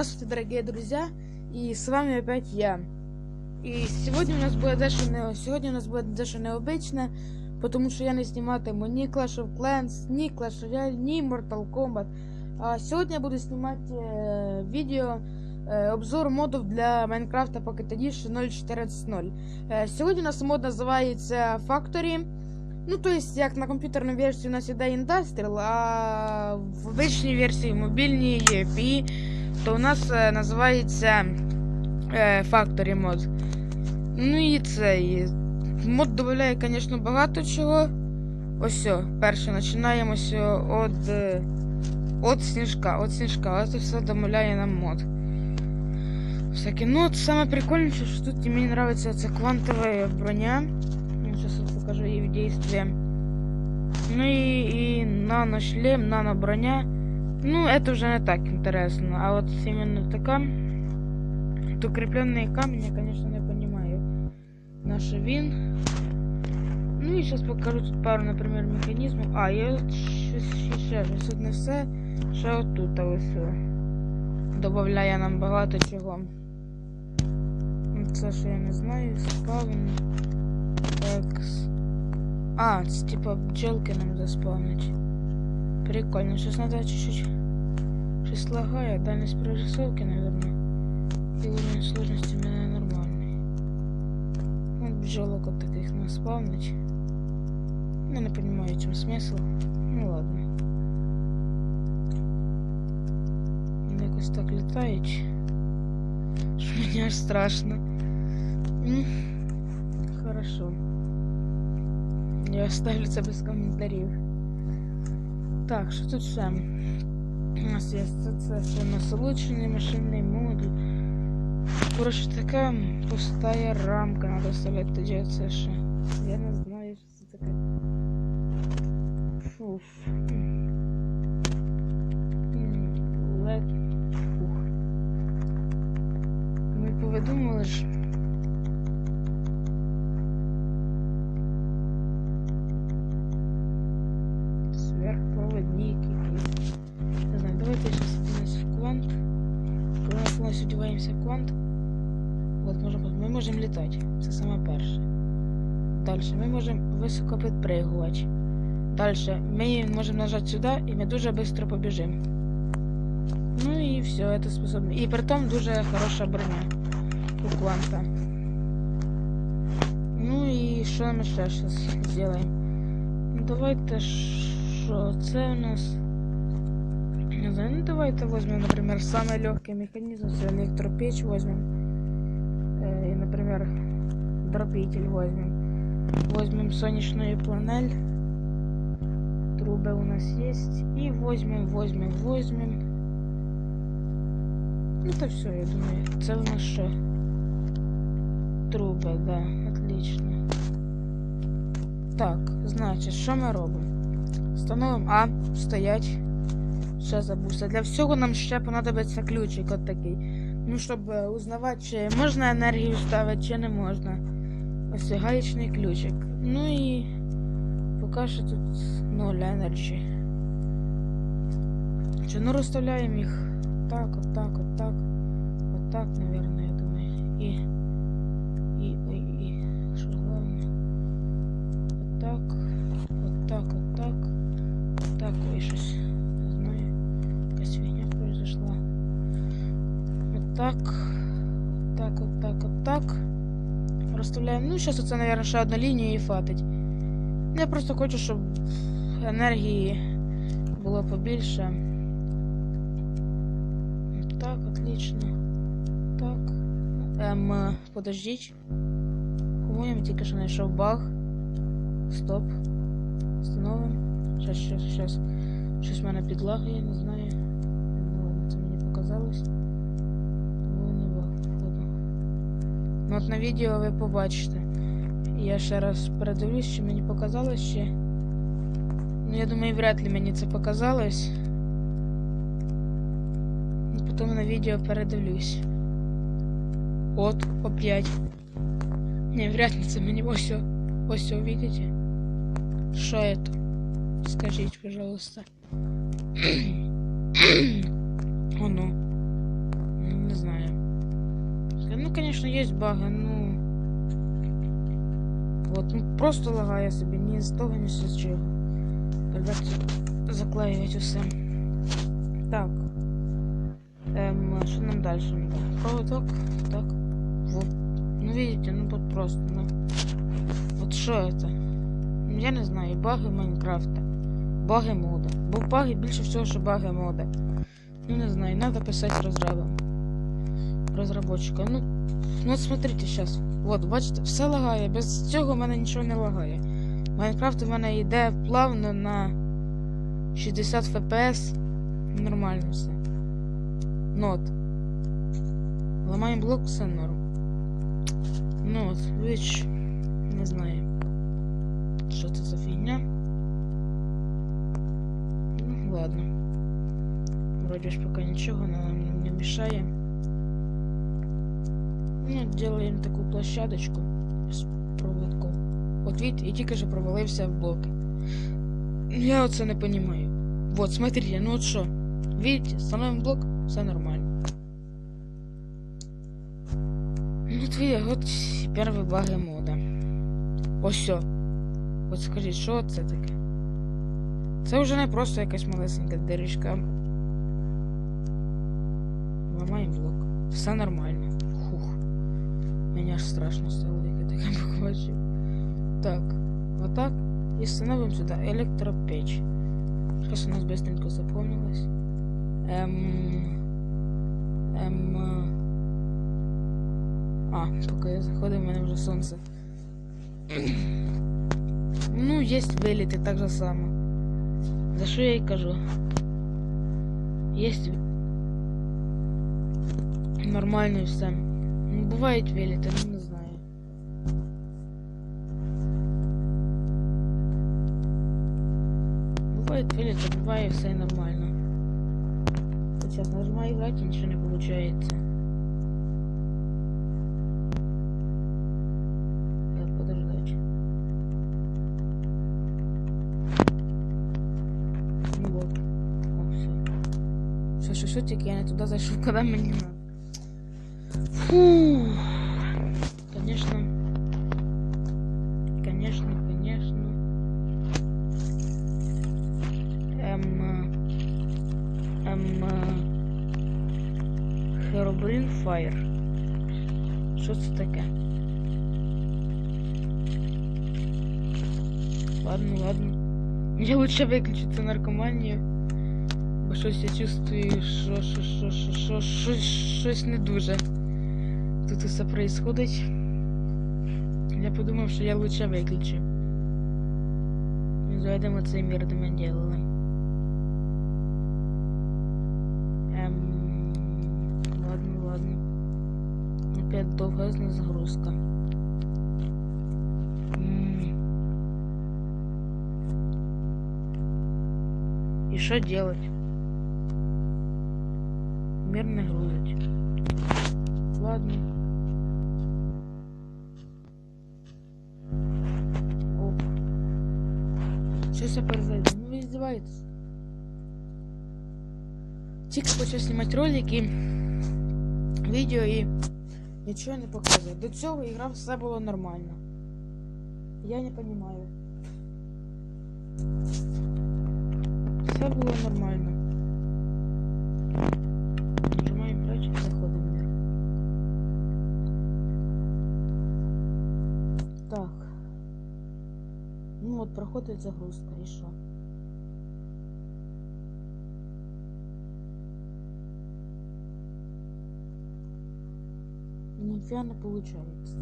Здравствуйте, дорогие друзья, и с вами опять я. І сьогодні у нас буде дещо не сьогодні у нас буде дещо необичне, тому що я не зніматиму ні Clash of Clans, ні Clash Royale, ні Mortal Kombat. А сьогодні я буду знімати е, відео е, обзор модів для Minecraft Pocket Edition 0.14.0. Е, сьогодні у нас мод називається Factory. Ну, то есть, як на комп'ютерній версії у нас іде Industrial, а в обичній версії мобільній PE, То у нас е, називається е, Factory мод. Ну і цей. Мод додає, звісно, багато чого. Ось перше, починаємо від, е, від сніжка. От сніжка, це все домовляє нам мод. Всяке. Ну, от саме прикольніше, що тут мені подобається це квантова броня. Я покажу ей в действии. Ну и, и нано-шлем, нано-броня. Ну, это уже не так интересно. А вот именно такая... Вот укрепленные камни, я, конечно, не понимаю. Наш вин. Ну и сейчас покажу тут пару, например, механизмов. А, я щось ще, щось тут не все. Ще отут ось. о. Добавляє нам багато чого. Це що я не знаю, спавн. Екс. А, типа бджелки нам заспавнить. Прикольно. Сейчас надо чуть-чуть. Щось лагає, дальность прорисовки, наверное. И уровень сложности у меня нормальный. Вот бджелок вот таких нам спавнить. Я не понимаю, в чем смысл. Ну ладно. Вони якось так літають. Що мені аж страшно. М, Хорошо. Я оставлю це без коментарів. Так, що тут ще? У нас є це, це ще насолоджений машинний модуль. Коротше, така пустая рамка надо вставляти тоді це ще. Я не знаю, що це таке. Фуф. Лед. Фух. Ми повидумали ж. Далі ми можемо високо підпригувати. Далі ми можемо нажати сюди і ми дуже швидко побіжимо. Ну і все, це способно. І при тому дуже хороша броня у кванта. Ну і що ми ще зараз зробимо? Ну, давайте що це у нас. Не знаю, ну давайте возьмем, например, самый легкий механизм, это электропечь возьмем. Э, и, например, дробитель возьмем. Возьмем солнечную панель. Трубы у нас есть. И возьмем, возьмем, возьмем. Это все, я думаю. Это у нас что? Труби, да, отлично. Так, значить, що ми робимо? Встановимо А, стоять. Ще забувся. Для всього нам ще понадобиться ключик от такий. Ну, щоб е, узнавати, чи можна енергію ставити, чи не можна. Ось гаєчний ключик. Ну і поки що тут 0 енерджі. Чи ну розставляємо їх так, от так, от так. От так, наверное, я думаю. І. І. І. І. Що головне? От так. От так, от так. От так, ой, щось. Не знаю. Якась фігня произошла. Вот так. Вот так, вот так, вот так. Розставляємо. Ну, зараз оце, мабуть, ще одну лінію і фатить. Я просто хочу, щоб енергії було побільше. Вот Так, отлично. Так. Ем, е, подождіть. По-моєму, тільки що знайшов баг. Стоп. Встановимо. Щас, щас, щас. Щось в мене підлагає, не знаю. Ну, ладно, це мені показалось. от на відео ви побачите. Я ще раз передивлюсь, що мені показалось ще. Ну, я думаю, вряд ли мені це показалось. Ну, Потім на відео передивлюсь. От, опять. Не, вряд ли це мені ось. о- Ось, о, видите? Що это? Скажите, пожалуйста. Оно. не знаю. Ну, конечно, есть баги, ну. Вот, ну просто лагає собі, ні з того, ні з чого. Придеться заклеювати усе. Так. Ем, що нам далі? Проводок, так. Вот. Ну, видите, ну вот просто, ну. Вот что это? Я не знаю, баги Майнкрафта. Баги мода. Бо баги більше всього, що баги мода. Ну, не знаю, надо писати розрабам. Розработчика. Ну, ну смотрите сейчас. Вот, бачите, все лагає. Без цього в мене нічого не лагає. Майнкрафт у мене йде плавно на 60 FPS. Нормально все. Ну от. Блок, все норм. Ну вич, не знаю. Що це за фігня? Ну, ладно. Вроде ж пока ничего нам не мешает. Ну, делаем такую площадочку с проводком. Вот видите, и тільки же провалився в блоки. Я оце не понимаю. Вот, смотрите, ну вот что. Видите, становим блок, все нормально. Ну, вот видите, вот первые баги мода. Ось все. От скажіть, що це таке? Це вже не просто якась малесенька дирочка. Ламаємо блок. Все нормально. Хух. Мені аж страшно стало, як я таке побачив. Так, отак. І встановимо сюди електропеч. Зараз у нас быстренько заповнилось. Ем... Ем... А, поки я заходив, у мене вже сонце. Ну, есть виліти так же само. За що я й кажу? Есть нормально і все. Ну, бувають виліти, ну не знаю. Бывает виліти, буває все нормально. Сейчас нажимаю играть, и ничего не получается. Надо подождать. Ну вот. О, все. Все, все, все, тільки я не туди зайшов, коли мені надо. Я лучше виключу цю наркоманію. Бо щось я чувствую, що, що, що, що, що, щось, щось не дуже. Тут усе происходить. Я подумав, що я лучше виключу. Зайдемо цей мір, де ми ділили. Ем... Ладно, ладно. Опять довгезна загрузка. что делать? Мир не грузить. Ладно. Оп. Сейчас я перезайду. Ну вы издеваетесь. Тільки почав знімати ролики, відео і нічого не показує. До цього ігра все було нормально. Я не розумію. Все було нормально. Нажимаємо грач і заходимо в мир. Так. Ну от проходить загрузка і що? Нифига не получается.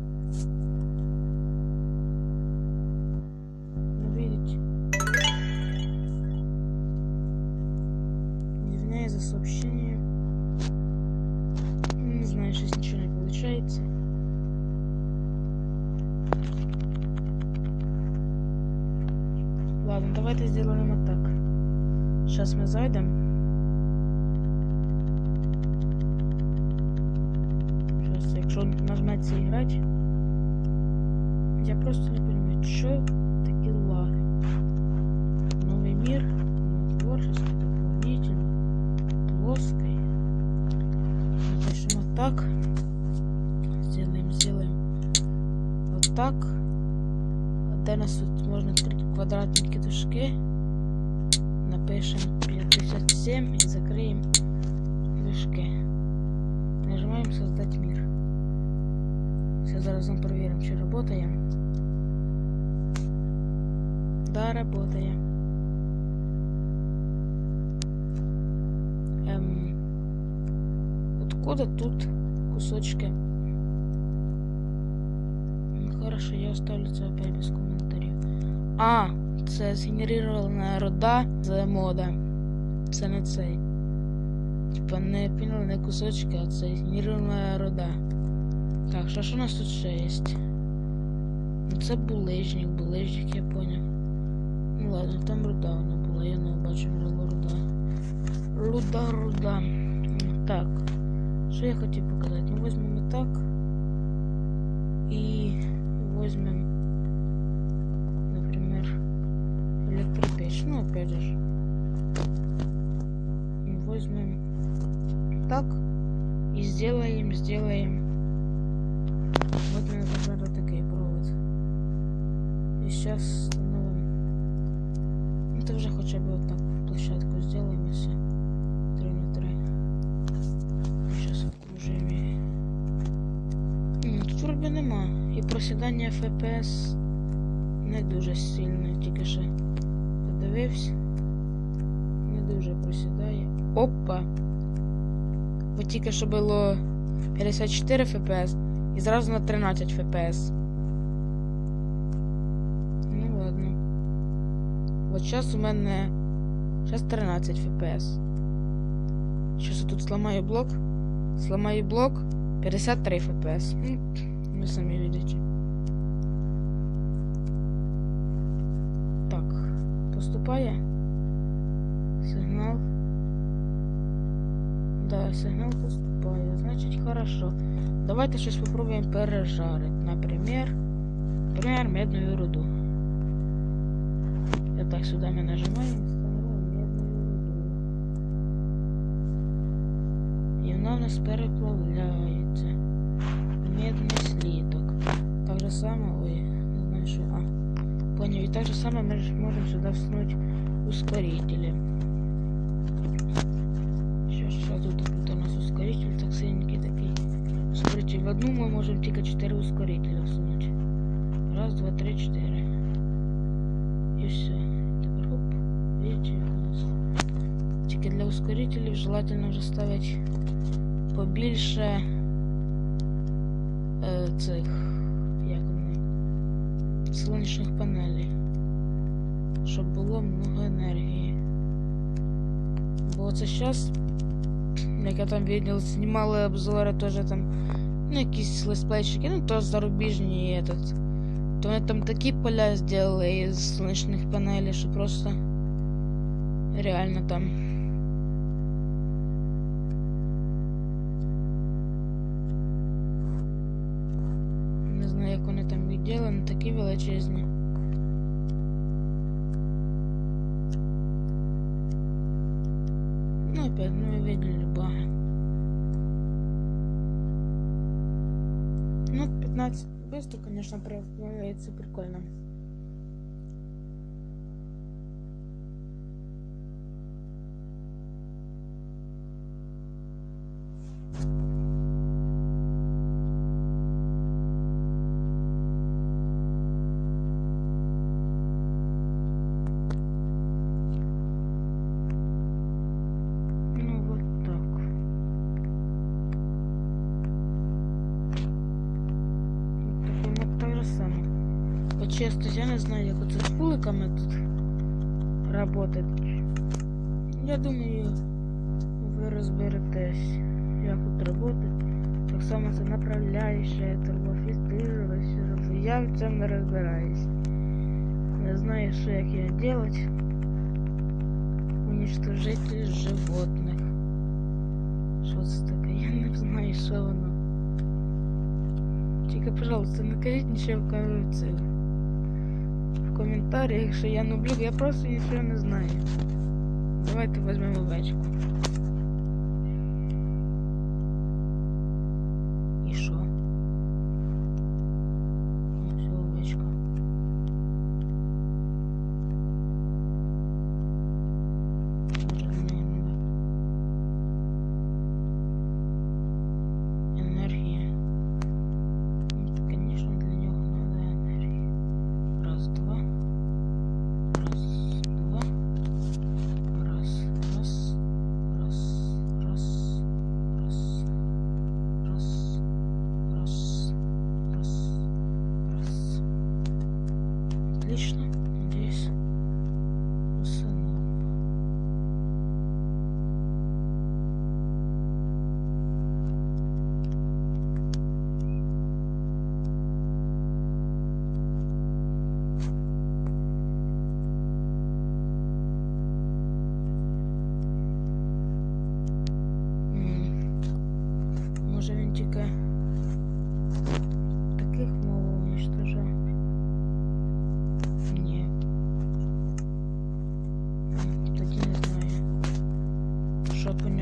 Сообщение. Не знаю, сейчас ничего не получается. Ладно, давайте сделаем вот так. Сейчас мы зайдем. Сейчас, якщо нажметься играть, я просто не понимаю, что так. Сделаем, сделаем. Вот так. А нас тут можна відкрити квадратні кидушки? Напишем 57 и закроем движки. Нажимаем создать мир. Все, зараз проверим, что работаем. Да, работаем. Эм, откуда тут кусочки? Ну, хорошо, я оставлю це опять без коментарів. А, це згенерирована рода з мода. Це не цей. Типа не поняли не кусочки, а це згенерована рода. Так, що ж у нас тут ще є? Ну, Це булежник, булежник, я поняв. Ну ладно, там руда вона була, я не бачив руда. Руда, руда. Так. Що я хотів показати? Ми візьмемо так. І візьмемо, например, электропечь. Ну, опять же. Возьмем так и сделаем, сделаем. Вот у меня должен быть такой провод. И сейчас FPS не дуже сильне, тільки що подивився. Не дуже просідає. Опа! Бо тільки що було 54 FPS і зразу на 13 FPS. Ну ладно. От зараз у мене зараз 13 FPS. Сейчас я тут сломаю блок. Сломаю блок 53 FPS. Ну, ви самі видите. поступає сигнал. Да, сигнал поступає. Значить, хорошо. Давайте щось попробуємо пережарити. Например, например, медную руду. Я так сюди ми нажимаємо і встановимо медную руду. І вона у нас переплавляється. Медний сліток. Так же само, поняв. І так же само ми ж можемо сюди вснути ускорители. Сейчас, сейчас тут, тут у нас ускоритель так синенький такий. Смотрите, в одну мы можем тільки 4 ускорителя всунуть. Раз, два, три, четыре. И все. Теперь хоп. Видите, у нас. Тільки для ускорителей желательно вже ставить побільше е, цих, як вони, сонячних панелей щоб було много енергії. Бо це зараз, як я там видел, знімали обзори теж там, ну, якісь летсплейщики, ну, то зарубіжні і этот. То вони там такі поля зробили із сонячних панелей, що просто реально там. Величезні. Ну, опять, мы видели баги. Ну, 15 быстро, конечно, проявляется прикольно. чесно, я не знаю, як оце з пуликами тут работать. Я думаю, ви розберетесь, як тут работать. Так само це направляюче, турбофільтрувати. Я в цьому не розбираюсь. Не знаю, що як його делать. Уничтожитель животных. Що це таке? Я не знаю, що воно. Тільки, пожалуйста, не кажіть нічого в ком- це, в коментарях, що я нублю, я просто нічого не знаю. Давайте візьмемо овечку.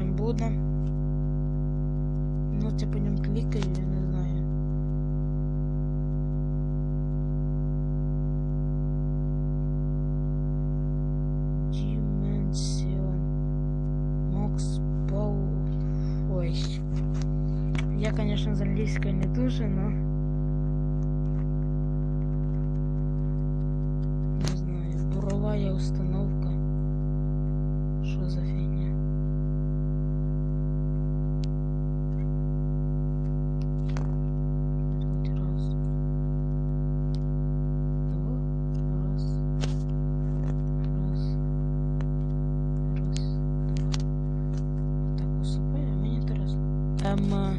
буду. Ну, типа, не кликаю. я не знаю. Ем,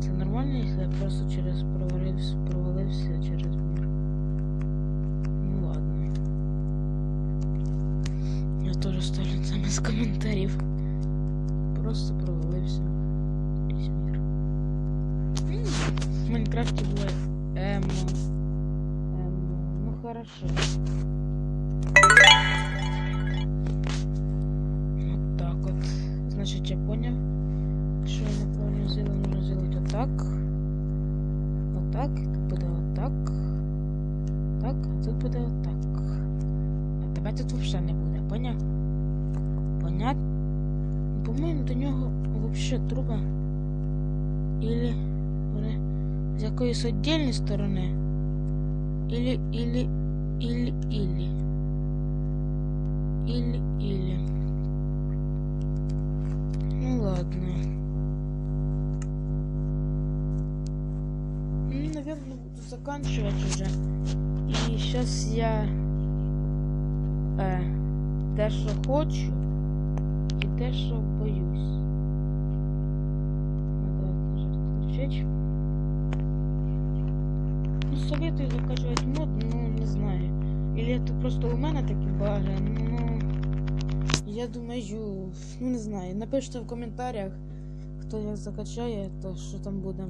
це нормально, якщо я просто через провалився, провалився через мир? Ну ладно. Я теж ставлю це без коментарів. Просто провалився крізь мір. В Майнкрафті буває емо. Емо. Ну хорошо. Вот так от. Значить, я поняв. зробити отак. Отак. Тут буде отак. Так, а тут буде отак. А тебе тут взагалі не буде, поняв? Понятно? По-моєму, до нього взагалі труба. Ілі вони з якоїсь віддільної сторони. Ілі, ілі, ілі, ілі. Ілі, ілі. Ну ладно. заканчивать уже. И сейчас я э, те, що хочу, і те, що боюсь. Надо нажать включить. Ну, советую закачивать мод, ну, не знаю. Или это просто у мене такі баги, ну... Я думаю, ну не знаю. Напишіть в коментарях, хто як закачає, то що там буде.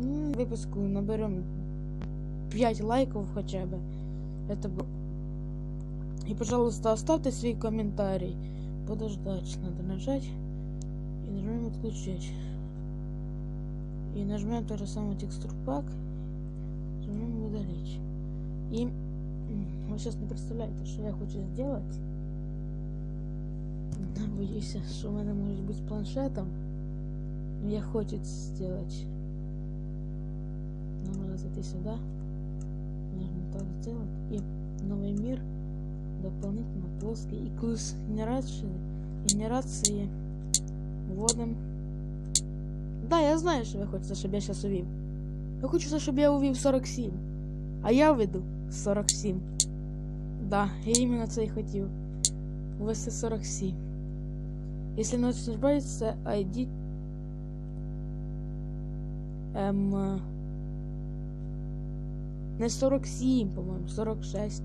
Випуску наберемо 5 лайков хоча б. Это б... И, пожалуйста, оставьте свой комментарий. Подождать. Надо нажать. И нажмем отключить. И нажмем то же самое текстур пак. Нажмем удалить. И вы сейчас не представляете, что я хочу сделать. Да, боюсь, что у меня может быть с планшетом. Я хочу сделать Нам надо зайти сюда. Нужно так сделать. И новый мир. Дополнительно плоский. И курс генерации. Генерации. Вводим. Да, я знаю, що ви хочете, щоб я зараз увів. Ви хочете, щоб я увів 47. А я введу 47. Да, я іменно це і хотів. Ввести 47. Якщо не ошибаюсь, це ID. Ем... Не 47, по-моему, 46.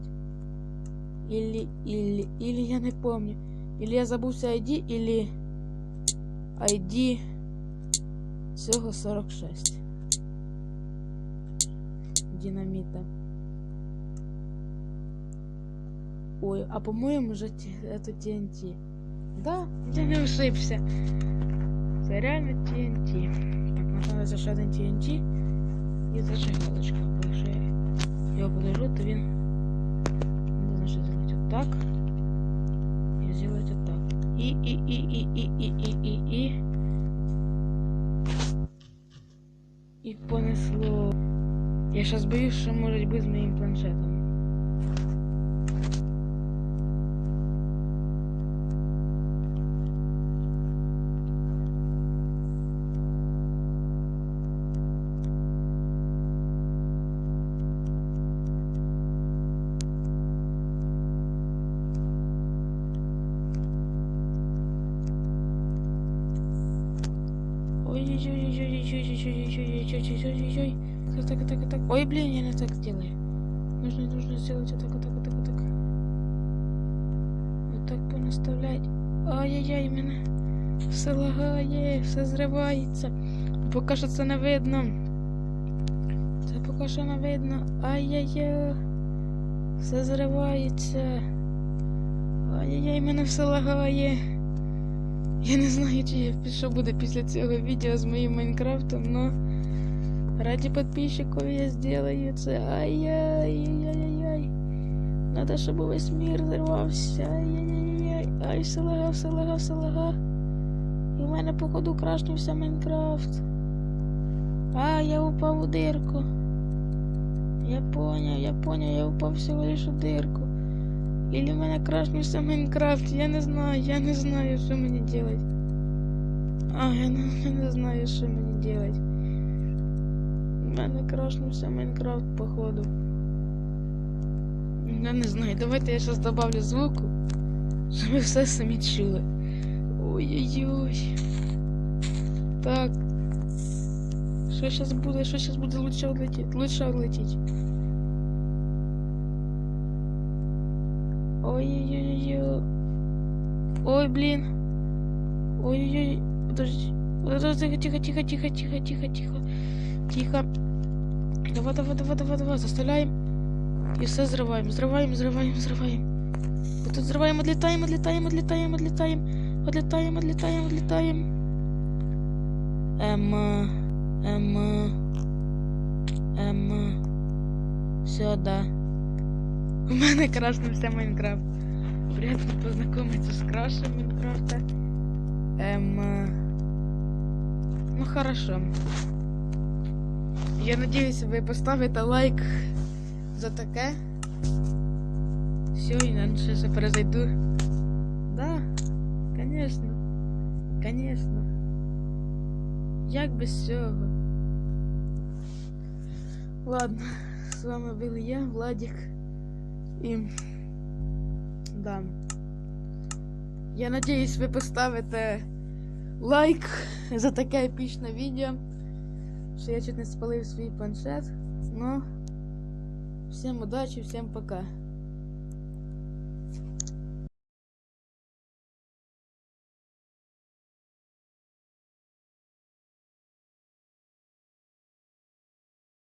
Или, или, или я не помню. Или я забувся ID, или ID всього 46. Динамита. Ой, а по-моему же это TNT. Да, я не ошибся. Це реально TNT. Так, можна ще один TNT і зажигалочка. Я його подержу, то він не знаю, що зробити отак. І зробити отак. І, і, і, і, і, і, і, і, і. І понесло. Я зараз боюсь, що може бути з моїм планшетом. Так, так, так, так. Ой, блин, я не так сделаю. Нужно, нужно сделать вот так, вот так, вот так, вот так. Вот так понаставлять. Ай-яй-яй, именно. Все лагає, все зривається. Поки що це не видно. Це поки що не видно. Ай-яй-яй. Все зривається. Ай-яй-яй, мене все лагає. Я не знаю, чи я- що буде після цього відео з моїм Майнкрафтом, но ради подписчиков я сделаю це. Ай-яй-яй-яй-яй. Надо, щоб увесь мір зірвався. Ай-яй-яй-яй. Ай, все лага, все лага, все лага. І в мене, походу, крашнувся Майнкрафт. А, я упав у дирку. Я поняв, я поняв, я упав всього лиш у дирку. Или в мене крашнувся Майнкрафт, я не знаю, я не знаю, що мені делать. А, я не, я не знаю, що мені делать. В мене крашнувся Майнкрафт, походу. Я не знаю, давайте я зараз добавлю звуку, щоб ви все самі чули. Ой-ой-ой. Так. Що зараз буде? Що зараз буде лучше отлетіть? Лучше отлетіть. Ой-ой-ой-ой. Ой, блин. Ой-ой-ой. Подожди. Подожди, тихо, тихо, тихо, тихо, тихо, тихо. Тихо. Давай, давай, давай, давай, давай. Заставляем. И все зриваємо, зриваємо, зриваємо, зриваємо. Вот тут зриваємо, отлетаємо, отлетаємо, отлетаємо, отлетаємо. Отлетаємо, отлетаємо, отлетаємо. Ем, ем, ем. Все, да. У мене крашнувся Майнкрафт. Приятно познайомитися з крашем Майнкрафта. Ем. е, Ну хорошо. Я надіюсь, ви поставите лайк за таке. Все, і я зараз я перезайду. Да, конечно. Конечно. Як без цього? Ладно, з вами був я, Владик. І. Да. Я надіюсь, ви поставите лайк за таке епічне відео. Що я чуть не спалив свій планшет. Ну, всім удачі, всім пока.